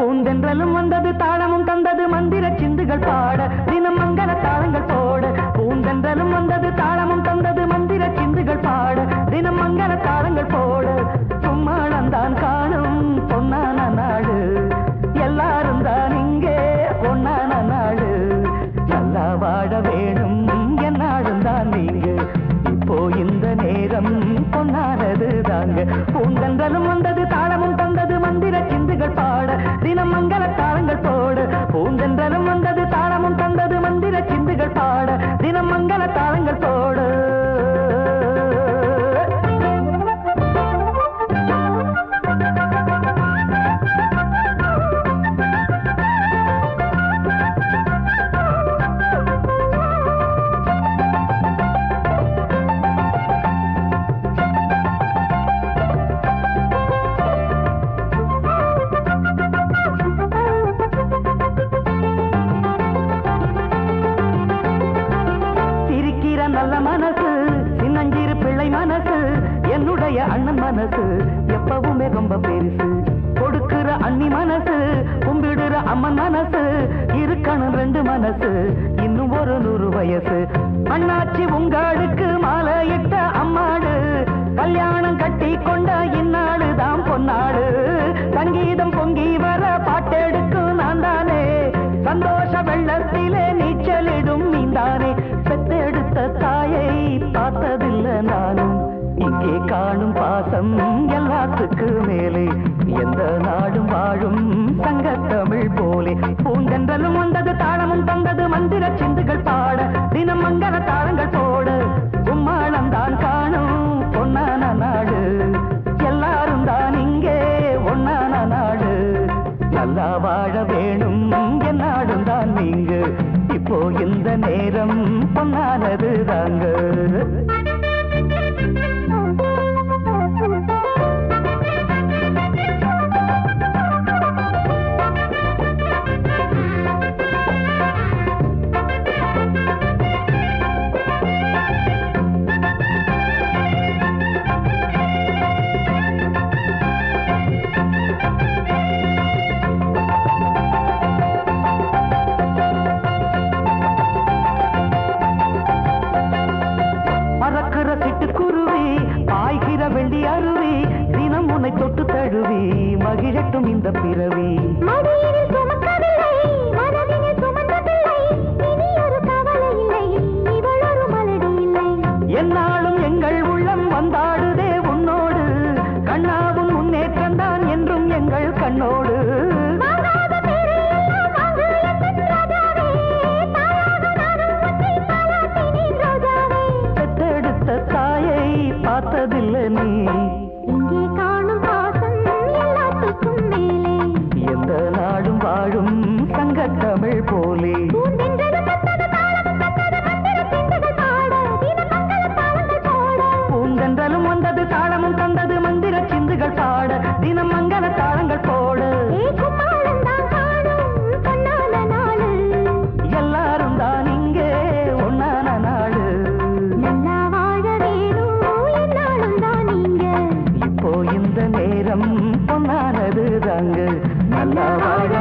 பூந்தென்றலும் வந்தது தாளமும் தந்தது மந்திர சிந்துகள் பாட தினம் மங்கள தாளங்கள் போட. பூந்தென்றலும் வந்தது தாளமும் தந்தது மந்திர சிந்துகள் பாட தினம் மங்கள தாளங்கள் போட. சும்மாளந்தான் காணும் பொன்னான நாடு. எல்லாரும் தான் இங்கே பொன்னான நாடு. நல்லா வாழ வேணும் என்னாலும் தான் நீங்க இப்போ இந்த நேரம் பொன்னானது தாங்க. பூந்தென்றலும் வந்தது தாளமும் தந்தது மந்திர சிந்துகள் பாட தினம் மங்கள தாளங்கள் போடு. பூந்தென்றலும் வந்தது தாளமும் தந்தது மந்திர சிந்துகள் பாட. தினம் மங்கள தாளங்கள் போடு. மனசு சின்னஞ்சிறு பிள்ளை மனசு என்னுடைய அண்ணன் மனசு. எப்பவுமே ரொம்ப பெருசு. கொடுக்கிற அண்ணி மனசு கும்பிடுற அம்மன் மனசு இருக்கணும் ரெண்டு மனசு. இன்னும் ஒரு நூறு வயசு. அண்ணாச்சி உங்களுக்கு மாலையிட்ட அம்மாடு. கல்யாணம் கட்டி கொண்ட இந்நாடு தான் பொன்னாடு. இங்கே காணும் பாசம் எல்லாத்துக்கு மேலே. எந்த நாடும் வாழும் சங்க தமிழ் போலே. பூங்கன்றலும் வந்தது தாளமும் தந்தது மந்திர சிந்துகள் பாட. தினம் மங்கள தாளங்கள் போட. கும்மாளம் தான் காணும் பொன்னான நாடு. எல்லாரும் தான் இங்கே ஒன்னான நாடு. நல்லா வாழ வேணும் என்னாடும் தான் நீங்க இப்போ இந்த நேரம் பொன்னானது தாங்க. தழுவி மகிழட்டும் இந்த பிறவி. என்னாலும் எங்கள் உள்ளம் வந்தாடுதே உன்னோடு. கண்ணாவும் முன்னேற்றம் தான் என்றும் எங்கள் கண்ணோடு. வாங்காத பேரை பூந்தென்றலும் வந்தது தாளமும் தந்தது மந்திர சிந்துகள் பாட தினம் மங்கள தாளங்கள் போட. எல்லாரும் தான் இங்கே ஒன்னான நாடு இப்போ இந்த நேரம் பொன்னானது தாங்க. நல்லா வாழ